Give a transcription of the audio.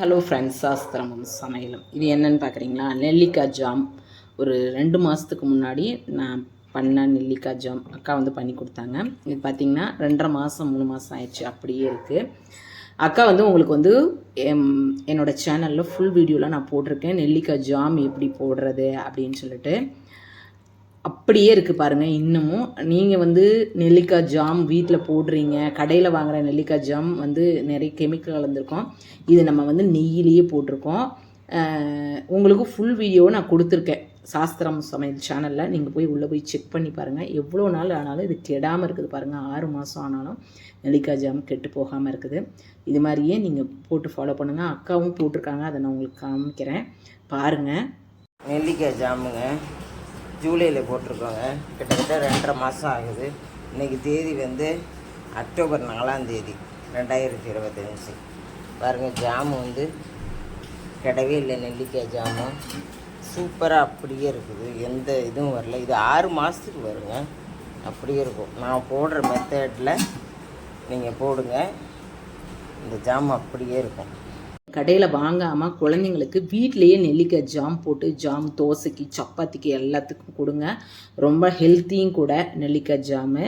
Hello friends சாஸ்திரமும் சமையலும். இது என்னன்னு பார்க்குறீங்களா? நெல்லிக்காய் ஜாம். ஒரு ரெண்டு மாதத்துக்கு முன்னாடி நான் பண்ண நெல்லிக்காய் ஜாம் அக்கா வந்து பண்ணி கொடுத்தாங்க. இது பார்த்திங்கன்னா ரெண்டரை மாதம் மூணு மாதம் ஆயிடுச்சு. அப்படியே இருக்குது அக்கா வந்து உங்களுக்கு வந்து எம், என்னோட சேனலில் ஃபுல் வீடியோலாம் நான் போட்டிருக்கேன். நெல்லிக்காய் ஜாம் எப்படி போடுறது அப்படின்னு சொல்லிட்டு. அப்படியே இருக்குது பாருங்கள் இன்னமும். நீங்கள் வந்து நெல்லிக்காய் ஜாம் வீட்டில் போடுறீங்க கடையில் வாங்குற நெல்லிக்காய் ஜாம் வந்து நிறைய கெமிக்கல் கலந்துருக்கோம் இது நம்ம வந்து நெய்யிலேயே போட்டிருக்கோம். உங்களுக்கு ஃபுல் வீடியோ நான் கொடுத்துருக்கேன். சாஸ்திரம் சமையல் சேனலில் நீங்கள் போய் உள்ளே போய் செக் பண்ணி பாருங்கள் எவ்வளோ நாள் ஆனாலும் இது கெடாமல் இருக்குது பாருங்கள் ஆறு மாதம் ஆனாலும் நெல்லிக்காய் ஜாம் கெட்டு போகாமல் இருக்குது. இது மாதிரியே நீங்கள் போட்டு ஃபாலோ பண்ணுங்கள் அக்காவும் போட்டிருக்காங்க. அதை நான் உங்களுக்கு காமிக்கிறேன். பாருங்கள் நெல்லிக்காய் ஜாமுங்க. ஜூலையில் போட்டிருக்கோங்க. கிட்டத்தட்ட ரெண்டரை மாதம் ஆகுது. இன்றைக்கி தேதி வந்து அக்டோபர் நாலாம் தேதி ரெண்டாயிரத்தி இருபத்தஞ்சி பாருங்கள் ஜாமு வந்து கிடவே இல்லை நெல்லிக்காய் ஜாமு. சூப்பராக அப்படியே இருக்குது. எந்த இதுவும் வரல. இது ஆறு மாதத்துக்கு வருங்க. அப்படியே இருக்கும். நான் போடுற மெத்தடில் நீங்கள் போடுங்க. இந்த ஜாம் அப்படியே இருக்கும். கடையில் வாங்காமல் குழந்தைங்களுக்கு வீட்டிலேயே நெல்லிக்காய் ஜாம் போட்டு ஜாம் தோசைக்கு சப்பாத்திக்கு எல்லாத்துக்கும் கொடுங்க. ரொம்ப ஹெல்த்தியும் கூட நெல்லிக்காய் ஜாமு.